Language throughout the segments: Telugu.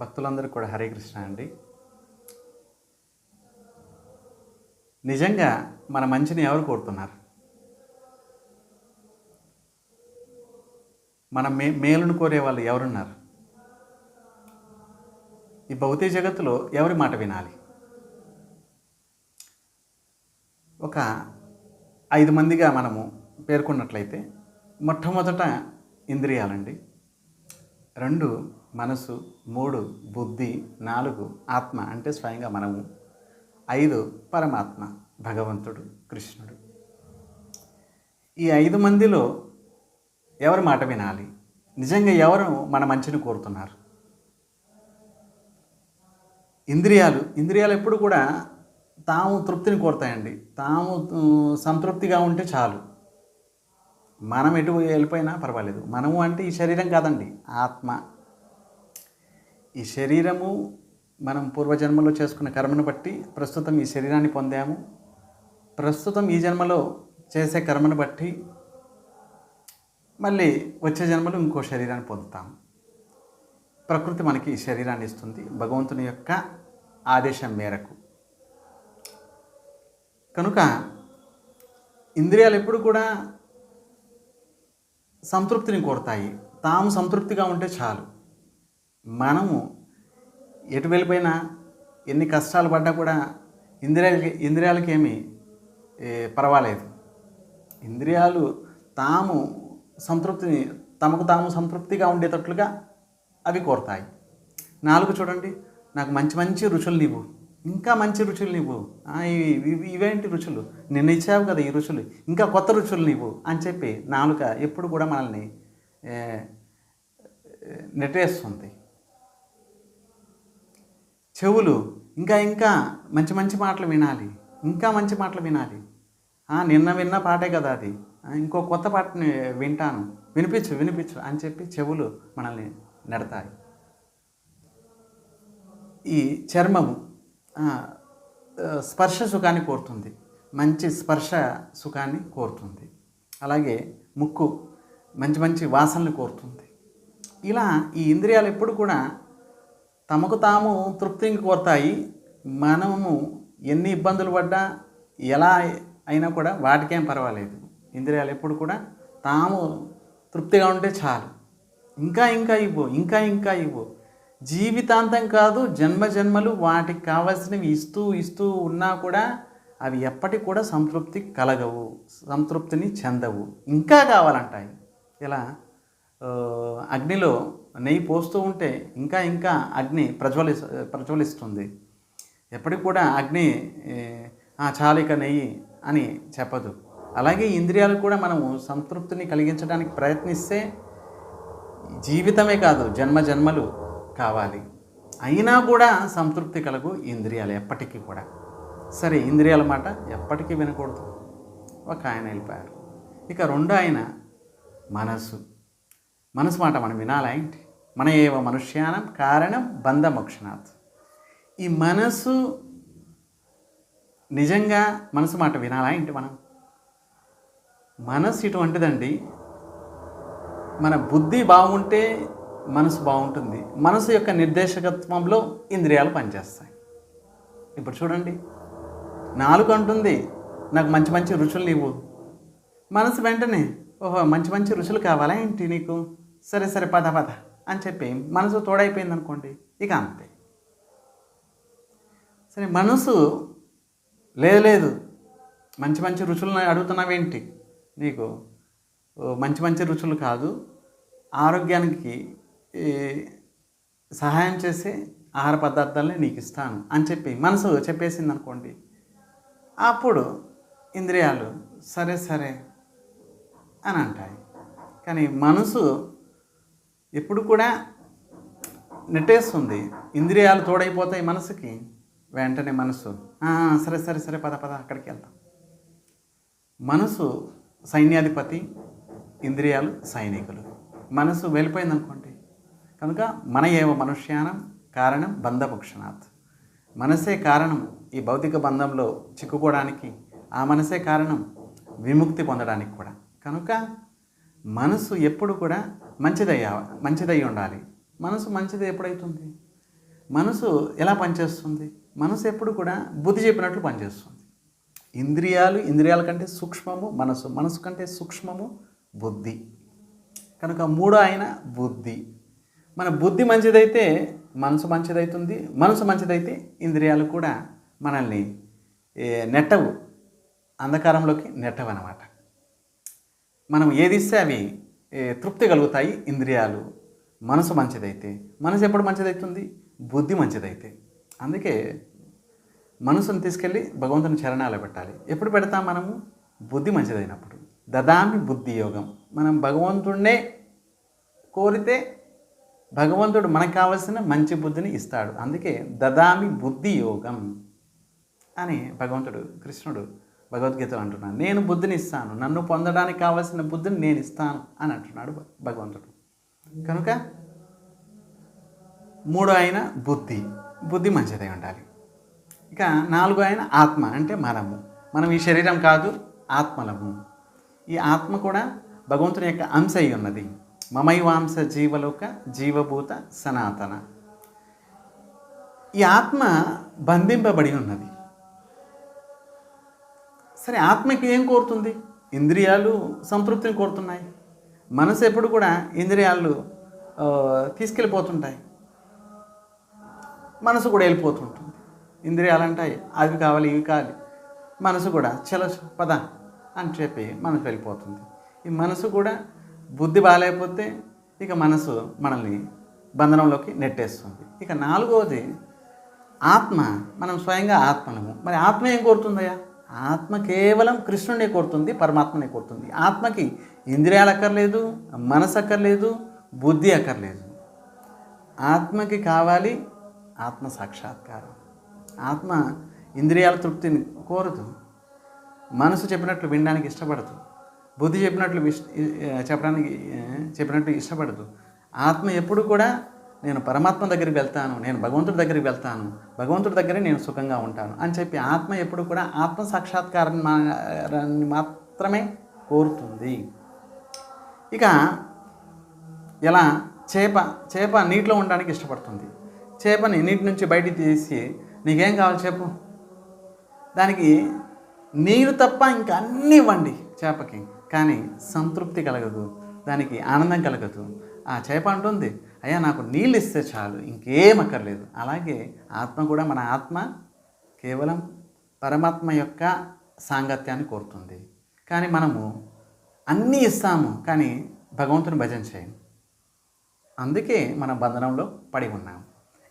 భక్తులందరికీ కూడా హరే కృష్ణ అండి. నిజంగా మన మంచిని ఎవరు కోరుతున్నారు? మన మే మేలును కోరే వాళ్ళు ఎవరున్నారు? ఈ భౌతిక జగత్తులో ఎవరి మాట వినాలి? ఒక ఐదు మందిగా మనము పేర్కొన్నట్లయితే మొట్టమొదట ఇంద్రియాలండి. రెండు మనసు మూడు బుద్ధి నాలుగు ఆత్మ అంటే స్వయంగా మనము. ఐదు పరమాత్మ భగవంతుడు కృష్ణుడు. ఈ ఐదు మందిలో ఎవరి మాట వినాలి? నిజంగా ఎవరు మన మంచిని కోరుతున్నారు? ఇంద్రియాలు. ఇంద్రియాలు ఎప్పుడు కూడా తాము తృప్తిని కోరుతాయండి. తాము సంతృప్తిగా ఉంటే చాలు. మనం ఎటు వెళ్ళిపోయినా పర్వాలేదు. మనము అంటే ఈ శరీరం కాదండి. ఆత్మ ఈ శరీరము మనం పూర్వజన్మలో చేసుకున్న కర్మను బట్టి ప్రస్తుతం ఈ శరీరాన్ని పొందాము. ప్రస్తుతం ఈ జన్మలో చేసే కర్మను బట్టి మళ్ళీ వచ్చే జన్మలో ఇంకో శరీరాన్ని పొందుతాము. ప్రకృతి మనకి ఈ శరీరాన్ని ఇస్తుంది భగవంతుని యొక్క ఆదేశం మేరకు. కనుక ఇంద్రియాలు ఎప్పుడు కూడా సంతృప్తిని కోరుతాయి. తాము సంతృప్తిగా ఉంటే చాలు. మనము ఎటు వెళ్ళిపోయినా ఎన్ని కష్టాలు పడ్డా కూడా ఇంద్రియాలకి ఇంద్రియాలకేమి పర్వాలేదు. ఇంద్రియాలు తాము సంతృప్తిని తమకు తాము సంతృప్తిగా ఉండేటట్లుగా అవి కోరుతాయి. నాలుగు చూడండి. నాకు మంచి మంచి రుచులు నీవు. ఇంకా మంచి రుచులు నీవు. ఇవి ఇవేంటి రుచులు? నిన్న ఇచ్చావు కదా ఈ రుచులు. ఇంకా కొత్త రుచులు నీవు అని చెప్పి నాలుక ఎప్పుడు కూడా మనల్ని నెట్టేస్తుంది. చెవులు ఇంకా ఇంకా మంచి మంచి మాటలు వినాలి. ఇంకా మంచి మాటలు వినాలి. నిన్న విన్న పాటే కదా అది. ఇంకో కొత్త పాటని వింటాను. వినిపించు వినిపించు అని చెప్పి చెవులు మనల్ని నెడతాయి. ఈ చర్మము స్పర్శ సుఖాన్ని కోరుతుంది. మంచి స్పర్శ సుఖాన్ని కోరుతుంది. అలాగే ముక్కు మంచి మంచి వాసనలు కోరుతుంది. ఇలా ఈ ఇంద్రియాలు ఎప్పుడు కూడా తమకు తాము తృప్తిని కోరుతాయి. మనము ఎన్ని ఇబ్బందులు పడ్డా ఎలా అయినా కూడా వాటికేం పర్వాలేదు. ఇంద్రియాలు ఎప్పుడు కూడా తాము తృప్తిగా ఉంటే చాలు. ఇంకా ఇంకా ఇవ్వు ఇంకా ఇంకా ఇవ్వు. జీవితాంతం కాదు జన్మ జన్మలు వాటికి కావాల్సినవి ఇస్తూ ఇస్తూ ఉన్నా కూడా అవి ఎప్పటికి కూడా సంతృప్తి కలగవు సంతృప్తిని చెందవు. ఇంకా కావాలంటాయి. ఇలా అగ్నిలో నెయ్యి పోస్తూ ఉంటే ఇంకా ఇంకా అగ్ని ప్రజ్వలి ప్రజ్వలిస్తుంది. ఎప్పటికి కూడా అగ్ని "ఆ, చాలు ఇక నెయ్యి అని చెప్పదు. అలాగే ఇంద్రియాలు కూడా మనము సంతృప్తిని కలిగించడానికి ప్రయత్నిస్తే జీవితమే కాదు జన్మ జన్మలు కావాలి. అయినా కూడా సంతృప్తి కలుగు ఇంద్రియాలు ఎప్పటికీ కూడా. సరే ఇంద్రియాల మాట ఎప్పటికీ వినకూడదు. ఒక ఆయన వెళ్ళిపోయారు. ఇక రెండో ఆయన మనసు మనసు మాట మనం వినాలా ఏంటి? మన ఏవ మనుష్యానం కారణం బంధ మోక్షణాత్ ఈ మనసు నిజంగా మనసు మాట వినాలా ఏంటి మనం? మనసు ఇటువంటిదండి మన బుద్ధి బాగుంటే మనసు బాగుంటుంది. మనసు యొక్క నిర్దేశకత్వంలో ఇంద్రియాలు పనిచేస్తాయి. ఇప్పుడు చూడండి నాలుగు అంటుంది నాకు మంచి మంచి రుచులు నీవు. మనసు వెంటనే ఓహో మంచి మంచి రుచులు కావాలా ఏంటి నీకు? సరే సరే పద పద అని చెప్పి మనసు తోడైపోయింది అనుకోండి ఇక అంతే. సరే మనసు లేదు లేదు. మంచి మంచి రుచులను అడుగుతున్నావేంటి? నీకు ఓ, మంచి మంచి రుచులు కాదు. ఆరోగ్యానికి ఈ, సహాయం చేసే ఆహార పదార్థాలని నీకు ఇస్తాను అని చెప్పి మనసు చెప్పేసింది అనుకోండి అప్పుడు ఇంద్రియాలు సరే సరే అని అంటాయి. కానీ మనసు ఎప్పుడు కూడా నెట్టేస్తుంది. ఇంద్రియాలు తోడైపోతాయి మనసుకి. వెంటనే మనసు. సరే సరే సరే పద పద అక్కడికి వెళ్దాం. మనసు సైన్యాధిపతి ఇంద్రియాలు సైనికులు. మనసు వెళ్ళిపోయింది అనుకోండి కనుక మన ఏవ మనుష్యానం కారణం బంధభక్షణాత్ మనసే కారణం ఈ భౌతిక బంధంలో చిక్కుకోవడానికి ఆ మనసే కారణం విముక్తి పొందడానికి కూడా. కనుక మనసు ఎప్పుడు కూడా మంచిదయ్యా మంచిదయ్యి ఉండాలి. మనసు మంచిది ఎప్పుడైతుంది? మనసు ఎలా పనిచేస్తుంది? మనసు ఎప్పుడు కూడా బుద్ధి చెప్పినట్లు పనిచేస్తుంది. ఇంద్రియాలు ఇంద్రియాల కంటే సూక్ష్మము మనసు మనసు కంటే సూక్ష్మము బుద్ధి. కనుక మూడో ఆయన బుద్ధి. మన బుద్ధి మంచిదైతే మనసు మంచిదవుతుంది మనసు మంచిదైతే ఇంద్రియాలు కూడా మనల్ని ఏ, నెట్టవు. అంధకారంలోకి నెట్టవు అనమాట మనం ఏది ఇస్తే అవి తృప్తి కలుగుతాయి ఇంద్రియాలు. మనసు మంచిదైతే మనసు ఎప్పుడు మంచిదవుతుంది బుద్ధి మంచిదైతే. అందుకే మనసును తీసుకెళ్ళి భగవంతుని చరణాలు పెట్టాలి. ఎప్పుడు పెడతాం మనము? బుద్ధి మంచిదైనప్పుడు. దదామి బుద్ధి యోగం. మనం భగవంతుడినే కోరితే భగవంతుడు మనకు కావలసిన మంచి బుద్ధిని ఇస్తాడు. అందుకే దదామి బుద్ధి యోగం అని భగవంతుడు కృష్ణుడు భగవద్గీతలో అంటున్నాడు నేను బుద్ధిని ఇస్తాను నన్ను పొందడానికి కావలసిన బుద్ధిని నేను ఇస్తాను అని అంటున్నాడు భగవంతుడు. కనుక మూడో ఆయన బుద్ధి బుద్ధి మంచిదై ఉండాలి. ఇక నాలుగో ఆయన ఆత్మ అంటే మనము మనం ఈ శరీరం కాదు ఆత్మలము. ఈ ఆత్మ కూడా భగవంతుని యొక్క అంశ అయి ఉన్నది. మమైవాంశ జీవలోక జీవభూత సనాతన. ఈ ఆత్మ బంధింపబడి ఉన్నది. సరే ఆత్మకి ఏం కోరుతుంది? ఇంద్రియాలు సంతృప్తిని కోరుతున్నాయి. మనసు ఎప్పుడు కూడా ఇంద్రియాలు తీసుకెళ్ళిపోతుంటాయి. మనసు కూడా వెళ్ళిపోతుంటుంది. ఇంద్రియాలు అంటాయి అవి కావాలి ఇవి కావాలి. మనసు కూడా చల పద అని చెప్పి మనసు వెళ్ళిపోతుంది. ఈ మనసు కూడా బుద్ధి బాగాలేకపోతే ఇక మనసు మనల్ని బంధనంలోకి నెట్టేస్తుంది. ఇక నాలుగవది ఆత్మ మనం స్వయంగా ఆత్మలము మరి ఆత్మ ఏం కోరుతుందయ్యా? ఆత్మ కేవలం కృష్ణుడే కోరుతుంది పరమాత్మనే కోరుతుంది. ఆత్మకి ఇంద్రియాలు అక్కర్లేదు మనసు అక్కర్లేదు బుద్ధి అక్కర్లేదు. ఆత్మకి కావాలి ఆత్మ సాక్షాత్కారం. ఆత్మ ఇంద్రియాల తృప్తిని కోరదు. మనసు చెప్పినట్లు వినడానికి ఇష్టపడదు. బుద్ధి చెప్పినట్లు చెప్పడానికి చెప్పినట్లు ఇష్టపడదు. ఆత్మ ఎప్పుడు కూడా నేను పరమాత్మ దగ్గరికి వెళ్తాను నేను భగవంతుడి దగ్గరికి వెళ్తాను భగవంతుడి దగ్గరే నేను సుఖంగా ఉంటాను అని చెప్పి ఆత్మ ఎప్పుడు కూడా ఆత్మ సాక్షాత్కారాన్ని మా- మాత్రమే కోరుతుంది. ఇక ఎలా? చేప చేప నీటిలో ఉండడానికి ఇష్టపడుతుంది. చేపని నీటి నుంచి బయటికి తీసి నీకేం కావాలి చెప్పు? దానికి నీరు తప్ప ఇంకా అన్నీ ఇవ్వండి చేపకి. కానీ సంతృప్తి కలగదు దానికి ఆనందం కలగదు. ఆ చేప అంటుంది అయ్యా నాకు నీళ్ళు ఇస్తే చాలు ఇంకేం అక్కర్లేదు. అలాగే ఆత్మ కూడా మన ఆత్మ కేవలం పరమాత్మ యొక్క సాంగత్యాన్ని కోరుతుంది. కానీ మనము అన్నీ ఇస్తాము కానీ భగవంతుని భజన చేయం. అందుకే మన బంధనంలో పడి ఉన్నాం.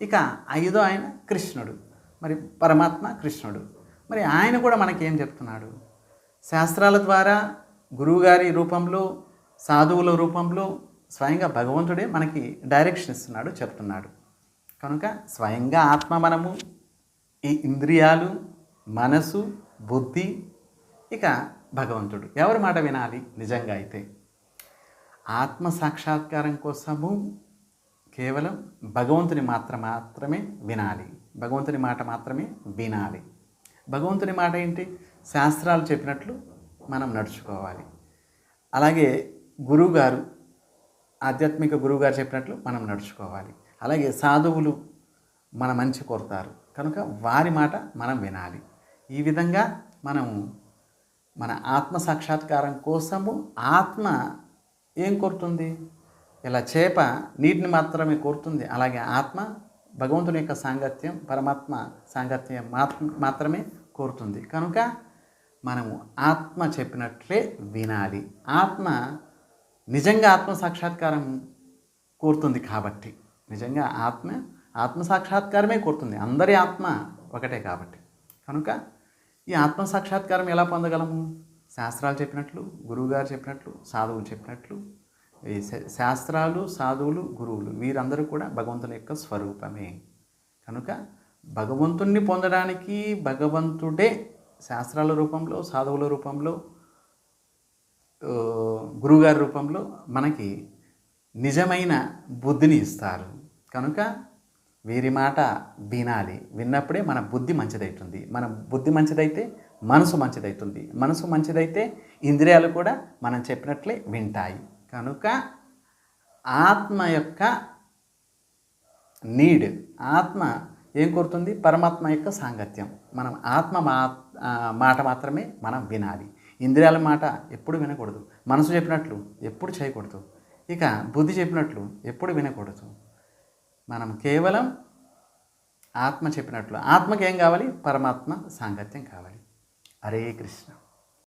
ఇక ఐదో ఆయన కృష్ణుడు. మరి పరమాత్మ కృష్ణుడు. మరి ఆయన కూడా మనకేం చెప్తున్నాడు? శాస్త్రాల ద్వారా గురువుగారి రూపంలో సాధువుల రూపంలో స్వయంగా భగవంతుడే మనకి డైరెక్షన్ ఇస్తున్నాడు చెప్తున్నాడు. కనుక స్వయంగా ఆత్మ మనము ఈ ఇంద్రియాలు మనసు బుద్ధి ఇక భగవంతుడు. ఎవరి మాట వినాలి? నిజంగా అయితే. ఆత్మ సాక్షాత్కారం కోసము కేవలం భగవంతుని మాత్ర మాత్రమే వినాలి. భగవంతుని మాట మాత్రమే వినాలి. భగవంతుని మాట ఏంటి? శాస్త్రాలు చెప్పినట్లు మనం నడుచుకోవాలి. అలాగే గురువుగారు ఆధ్యాత్మిక గురువుగారు చెప్పినట్లు మనం నడుచుకోవాలి. అలాగే సాధువులు మన మంచి కోరుతారు. కనుక వారి మాట మనం వినాలి. ఈ విధంగా మనము మన ఆత్మ సాక్షాత్కారం కోసము ఆత్మ ఏం కోరుతుంది? ఇలా చేప నీటిని మాత్రమే కోరుతుంది. అలాగే ఆత్మ భగవంతుని యొక్క సాంగత్యం పరమాత్మ సాంగత్యం మాత్ర మాత్రమే కోరుతుంది. కనుక మనము ఆత్మ చెప్పినట్లే వినాలి. ఆత్మ నిజంగా ఆత్మ సాక్షాత్కారం కోరుతుంది కాబట్టి. నిజంగా ఆత్మ ఆత్మ సాక్షాత్కారమే కోరుతుంది. అందరి ఆత్మ ఒకటే కాబట్టి. కనుక ఈ ఆత్మ సాక్షాత్కారం ఎలా పొందగలము? శాస్త్రాలు చెప్పినట్లు గురువుగారు చెప్పినట్లు సాధువులు చెప్పినట్లు ఈ శా- శాస్త్రాలు సాధువులు గురువులు వీరందరూ కూడా భగవంతుని యొక్క స్వరూపమే. కనుక భగవంతుణ్ణి పొందడానికి భగవంతుడే శాస్త్రాల రూపంలో సాధువుల రూపంలో గురువుగారి రూపంలో మనకి నిజమైన బుద్ధిని ఇస్తారు. కనుక వీరి మాట వినాలి. విన్నప్పుడే మన బుద్ధి మంచిదవుతుంది మన బుద్ధి మంచిదైతే మనసు మంచిదవుతుంది మనసు మంచిదైతే ఇంద్రియాలు కూడా మనం చెప్పినట్లే వింటాయి. కనుక ఆత్మ యొక్క నీడ్ ఆత్మ ఏం కోరుతుంది? పరమాత్మ యొక్క సాంగత్యం. మనం ఆత్మ మా మాట మాత్రమే మనం వినాలి. ఇంద్రియాల మాట ఎప్పుడు వినకూడదు. మనసు చెప్పినట్లు ఎప్పుడు చేయకూడదు. ఇక బుద్ధి చెప్పినట్లు ఎప్పుడు వినకూడదు. మనం కేవలం ఆత్మ చెప్పినట్లు. ఆత్మకి ఏం కావాలి? పరమాత్మ సాంగత్యం కావాలి. హరే కృష్ణ.